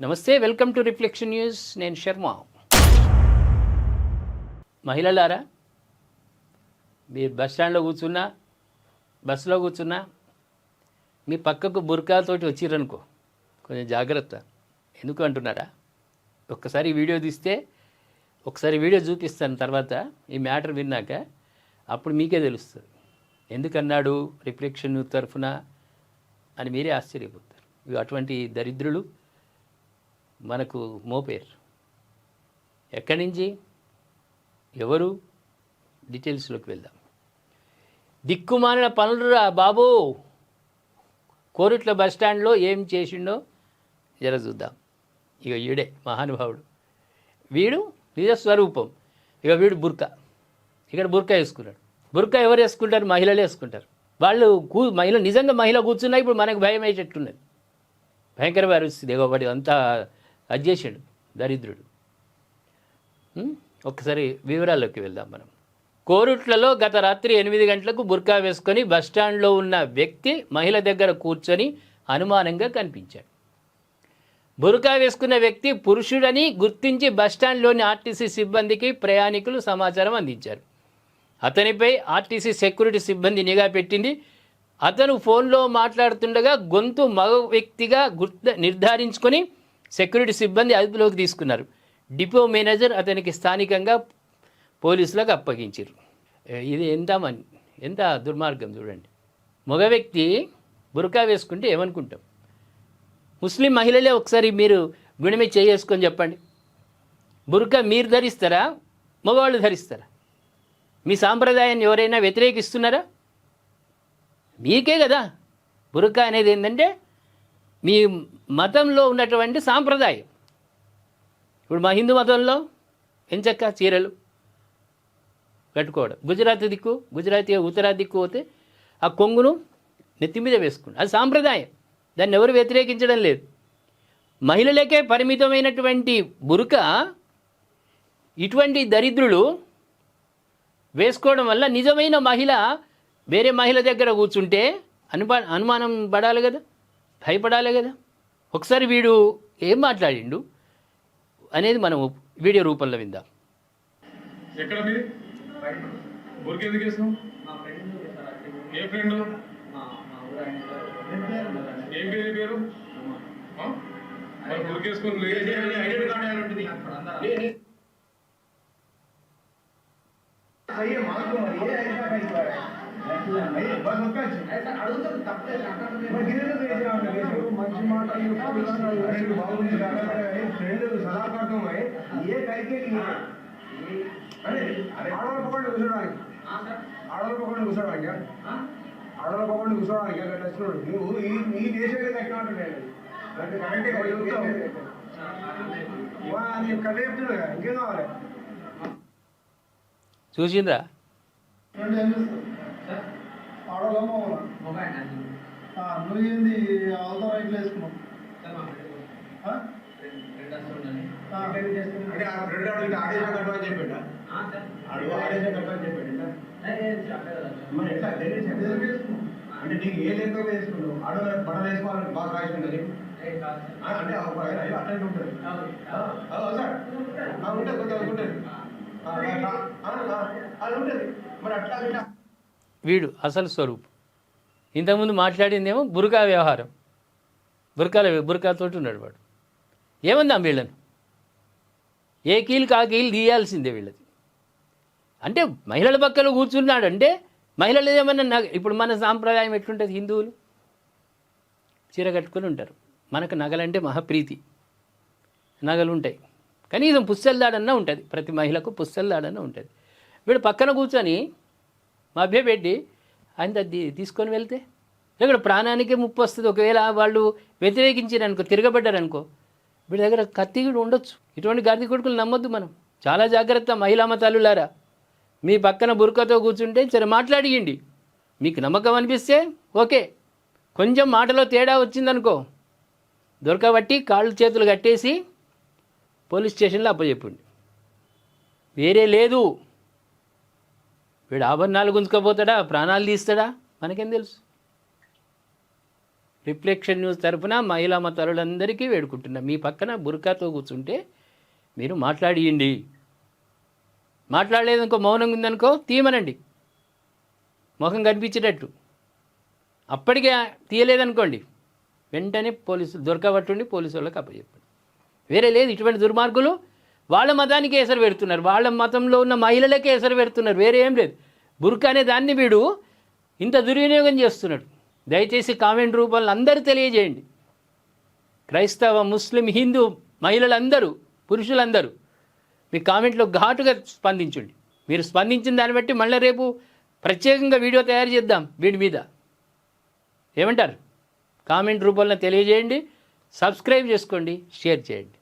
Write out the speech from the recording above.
నమస్తే welcome to reflection news. నేను శర్మ. మహిళలారా మీరు బస్ స్టాండ్లో కూర్చున్నా బస్సులో కూర్చున్నా మీ పక్కకు బుర్కాతోటి వచ్చిరనుకో కొంచెం జాగ్రత్త. ఎందుకు అంటున్నారా? ఒక్కసారి వీడియో తీస్తే ఒకసారి వీడియో చూపిస్తాను తర్వాత ఈ మ్యాటర్ విన్నాక అప్పుడు మీకే తెలుస్తుంది. ఎందుకన్నాడు రిఫ్లెక్షన్ తరఫున అని మీరే ఆశ్చర్యపోతారు. ఇవి అటువంటి దరిద్రులు మనకు మోపేర్. ఎక్కడి నుంచి? ఎవరు? డీటెయిల్స్లోకి వెళ్దాం. దిక్కుమాలిన పనులురా బాబు! కోరుట్ల బస్ స్టాండ్లో ఏం చేసిండో జర చూద్దాం. ఇక వీడే మహానుభావుడు. వీడు నిజ స్వరూపం ఇక వీడు బుర్కా ఇక్కడ బుర్కా వేసుకున్నాడు. బుర్కా ఎవరు వేసుకుంటారు? మహిళలు వేసుకుంటారు. వాళ్ళు కూ మహిళ నిజంగా మహిళ కూర్చున్నా ఇప్పుడు మనకు భయం అయ్యేటట్టున్నది భయంకర పరిస్థితి ఇక అంతా అది చేసాడు దరిద్రుడు ఒకసారి వివరాల్లోకి వెళ్దాం మనం. కోరుట్లలో గత రాత్రి ఎనిమిది గంటలకు బుర్కా వేసుకొని బస్టాండ్లో ఉన్న వ్యక్తి మహిళ దగ్గర కూర్చొని అనుమానంగా కనిపించాడు. బురకా వేసుకున్న వ్యక్తి పురుషుడని గుర్తించి బస్టాండ్లోని ఆర్టీసీ సిబ్బందికి ప్రయాణికులు సమాచారం అందించారు. అతనిపై ఆర్టీసీ సెక్యూరిటీ సిబ్బంది నిఘా పెట్టింది. అతను ఫోన్లో మాట్లాడుతుండగా గొంతు మగ వ్యక్తిగా గుర్త నిర్ధారించుకొని సెక్యూరిటీ సిబ్బంది అదుపులోకి తీసుకున్నారు. డిపో మేనేజర్ అతనికి స్థానికంగా పోలీసులకు అప్పగించారు ఇది ఎంత మన్ ఎంత దుర్మార్గం చూడండి. మగ వ్యక్తి బురకా వేసుకుంటే ఏమనుకుంటాం? ముస్లిం మహిళలే ఒకసారి మీరు గుణమే చేసుకొని చెప్పండి. బురకా మీరు ధరిస్తారా? మగవాళ్ళు ధరిస్తారా? మీ సాంప్రదాయాన్ని ఎవరైనా వ్యతిరేకిస్తున్నారా? మీకే కదా. బురకా అనేది ఏంటంటే మీ మతంలో ఉన్నటువంటి సాంప్రదాయం. ఇప్పుడు మా హిందూ మతంలో ఎంచక్క చీరలు కట్టుకోవడం. గుజరాత్ దిక్కు గుజరాతీ ఉత్తరా దిక్కు పోతే ఆ కొంగును నెత్తి మీద వేసుకున్నాడు అది సాంప్రదాయం. దాన్ని ఎవరు వ్యతిరేకించడం లేదు. మహిళలకే పరిమితమైనటువంటి బురుక ఇటువంటి దరిద్రులు వేసుకోవడం వల్ల నిజమైన మహిళ వేరే మహిళ దగ్గర కూర్చుంటే అనుపా అనుమానం పడాలి కదా. భయపడాలి కదా? ఒకసారి వీడు ఏం మాట్లాడిండు అనేది మనం వీడియో రూపంలో విందాం. ఎక్కడ మీది? ఊరికి ఎందుకు వేసినావు అక్కడ ఏ ఫ్రెండ్. ఏం పేరు? పేరు ఆ? మరి ఊరికి వేసుకొని ఐడెంటి కార్డు ఏమైనా ఉంటుంది? అప్పుడు అందరూ सही है मां को मरी है ऐसा कहीं पर है बस उसका అయితే అడుగుతారు తప్పలేదు అక్కడ మరి గిన్నెలు వేసి ఆమె వేసి మంచి మాట अरे बाबूजी फ्रेंड सलाह करता हूं मैं ये कह के लिए अरे ఆడవాళ్ళు పక్కన కూర్చోడానికి ఆడవాళ్ళు పక్కన కూర్చోడానికి ఆడవాళ్ళు పక్కన కూర్చోడానికి అక్కడ నచ్చినోడు నువ్వు ఈ నీ దేశమే ఎక్కడ అంటున్నాడు అంటే కరెక్టే అది కథ చెప్తున్నాడు కదా ఇంకేం కావాలి ఆ. అంటే నీకు ఏ వేసుకున్నావు? వేసుకోవాలని బాగా అంటే అట్లనే ఉంటుంది. సార్. ఉంటుంది ఆ, ఆ, ఆ, ఆ, అది ఉంటుంది మరి అట్లా ఇట్లా వీడు అసలు స్వరూపం. ఇంతకుముందు మాట్లాడిందేమో బురకా వ్యవహారం. బురకాల బురకాతో ఉన్నాడు వాడు. ఏమందాం వీళ్ళని? ఏ కీలు కా కీలు తీయాల్సిందే వీళ్ళది. అంటే మహిళల పక్కన కూర్చున్నాడు అంటే మహిళలు ఏమన్నా నగ ఇప్పుడు మన సాంప్రదాయం ఎట్లుంటుంది? హిందువులు చీర కట్టుకొని ఉంటారు. మనకు నగలంటే మహాప్రీతి నగలు ఉంటాయి కనీసం పుస్తెల్దాడన్నా ఉంటుంది. ప్రతి మహిళకు పుస్తెల్దాడన్నా ఉంటుంది. వీడు పక్కన కూర్చొని మభ్యపెట్టి ఆయన అది తీసుకొని వెళ్తే? ఇక్కడ ప్రాణానికి ముప్పు వస్తుంది. ఒకవేళ వాళ్ళు వ్యతిరేకించారనుకో తిరగబడ్డారనుకో వీడి దగ్గర కత్తి కూడా ఉండొచ్చు. ఇటువంటి గాంధీ కొడుకులు నమ్మొద్దు మనం. చాలా జాగ్రత్త మహిళా మతాలులారా. మీ పక్కన బురకతో కూర్చుంటే సరే మాట్లాడియండి. మీకు నమ్మకం అనిపిస్తే ఓకే. కొంచెం మాటలో తేడా వచ్చిందనుకో దొరకబట్టి కాళ్ళు చేతులు కట్టేసి పోలీస్ స్టేషన్లో అప్పచెప్పండి. వేరే లేదు. వీడు ఆభరణాలు గుంజుకపోతాడా? ప్రాణాలు తీస్తాడా? మనకేం తెలుసు? రిఫ్లెక్షన్ న్యూస్ తరఫున మహిళా మతారులందరికీ వేడుకుంటున్నా. మీ పక్కన బురకాతో కూర్చుంటే మీరు మాట్లాడియండి. మాట్లాడలేదు మౌనంగా ఉందనుకో తీయమనండి. ముఖం కనిపించేటట్టు. అప్పటికే తీయలేదనుకోండి. వెంటనే పోలీసులు దొరకబట్టుండి పోలీసు వాళ్ళకి అప్పచెప్పండి. వేరే లేదు ఇటువంటి దుర్మార్గులు వాళ్ళ మతానికి ఎసరు పెడుతున్నారు. వాళ్ళ మతంలో ఉన్న మహిళలకే ఎసరు పెడుతున్నారు. వేరే ఏం లేదు. బుర్కా అనే దాన్ని వీడు ఇంత దుర్వినియోగం చేస్తున్నాడు. దయచేసి కామెంట్ రూపంలో అందరూ తెలియజేయండి. క్రైస్తవ ముస్లిం హిందూ మహిళలందరూ పురుషులందరూ మీ కామెంట్లో ఘాటుగా స్పందించండి. మీరు స్పందించిన దాన్ని బట్టి మళ్ళీ రేపు ప్రత్యేకంగా వీడియో తయారు చేద్దాం వీడి మీద. ఏమంటారు? కామెంట్ రూపంలో తెలియజేయండి. సబ్స్క్రైబ్ చేసుకోండి. షేర్ చేయండి.